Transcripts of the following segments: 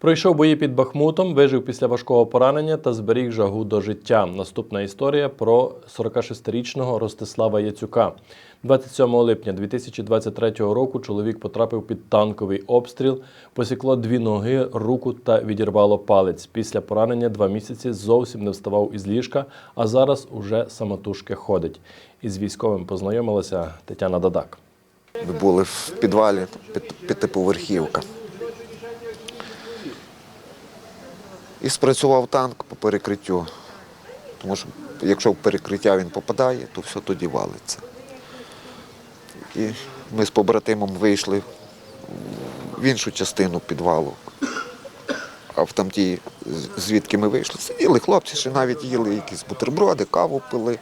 Пройшов бої під Бахмутом, вижив після важкого поранення та зберіг жагу до життя. Наступна історія про 46-річного Ростислава Яцюка. 27 липня 2023 року чоловік потрапив під танковий обстріл, посікло дві ноги, руку та відірвало палець. Після поранення два місяці зовсім не вставав із ліжка, а зараз уже самотужки ходить. Із військовим познайомилася Тетяна Дадак. Ми були в підвалі п'яти- п'ятиповерхівка. І спрацював танк по перекриттю. Тому що якщо в перекриття він попадає, то все тоді валиться. І ми з побратимом вийшли в іншу частину підвалу. А в тамтій, з- звідки ми вийшли, сиділи хлопці, ще навіть їли якісь бутерброди, каву пили.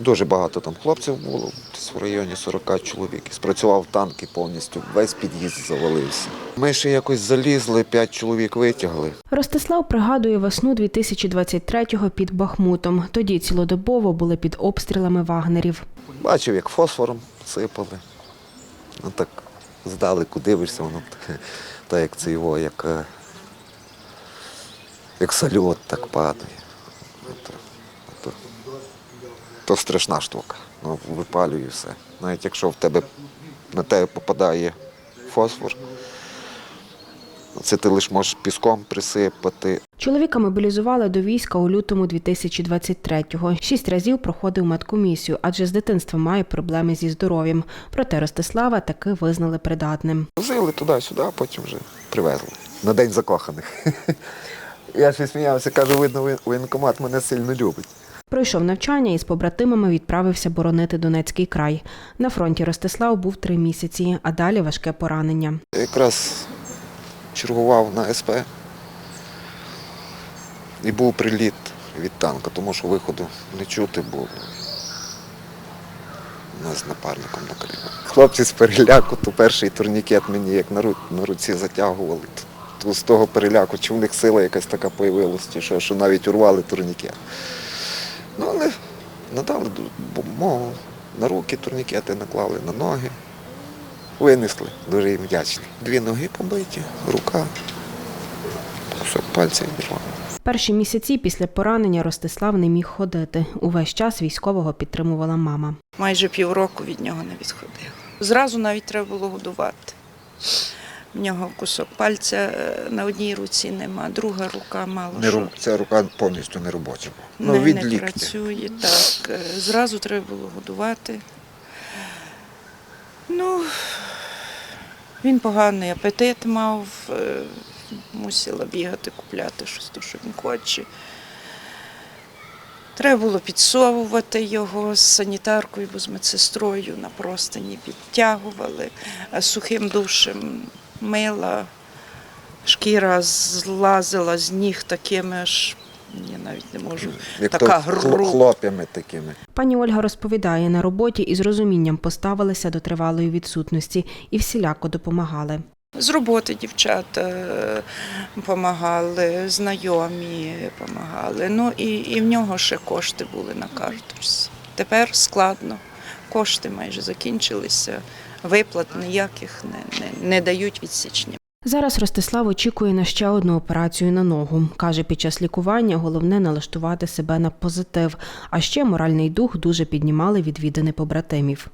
Дуже багато там хлопців було, десь в районі 40 чоловік. Спрацював танк і повністю весь під'їзд завалився. Ми ще якось залізли, 5 чоловік витягли. Ростислав пригадує весну 2023-го під Бахмутом. Тоді цілодобово були під обстрілами вагнерів. Бачив, як фосфором сипали. Ну так здалеку дивишся, воно так як це його, як, е, як сальот так падає. То, страшна штука. Ну, випалює все. Навіть якщо в тебе на тебе попадає фосфор, це ти лише можеш піском присипати, Чоловіка мобілізували до війська у лютому 2023-го. Шість разів проходив медкомісію, адже з дитинства має проблеми зі здоров'ям. Проте Ростислава таки визнали придатним. Возили туди-сюди, а потім вже привезли. На день закоханих. Я ще сміявся, кажу, видно, воєнкомат мене сильно любить. Пройшов навчання і з побратимами відправився боронити Донецький край. На фронті Ростислав був три місяці, а далі важке поранення. Якраз чергував на СП і був приліт від танка, тому що виходу не чути було. У нас з напарником на коліна. Хлопці з переляку, то перший турнікет мені як на, ру- на руці затягували. То, з того переляку, чи в них сила якась така що, що навіть урвали турнікет. Надали допомогу, на руки турнікети наклали, на ноги. Винесли, дуже їм вдячний. Дві ноги побиті, рука, кусок пальця відірвав. Перші місяці після поранення Ростислав не міг ходити. Увесь час військового підтримувала мама. майже півроку від нього не відходив. Зразу навіть треба було годувати. В нього кусок пальця е, на одній руці нема, друга рука мало Не, що ця рука повністю не робоча була. не, Ну, від не працює. Так, е, зразу треба було годувати. Ну, він поганий апетит мав, е, мусила бігати, купляти щось, то, що він хоче. Треба було підсовувати його з санітаркою або з медсестрою на простині підтягували, а сухим душем мила, шкіра злазила з ніг такими аж, я навіть не можу, Як така гру. хлоп'ями такими. Пані Ольга розповідає, на роботі із розумінням поставилися до тривалої відсутності і всіляко допомагали. З роботи дівчата допомагали, знайомі допомагали. Ну і, і в нього ще кошти були на карточці. Тепер складно. Кошти майже закінчилися, виплат ніяких не, не, не дають відсічні. Зараз Ростислав очікує на ще одну операцію на ногу. Каже, під час лікування головне налаштувати себе на позитив, а ще моральний дух дуже піднімали відвідини побратимів.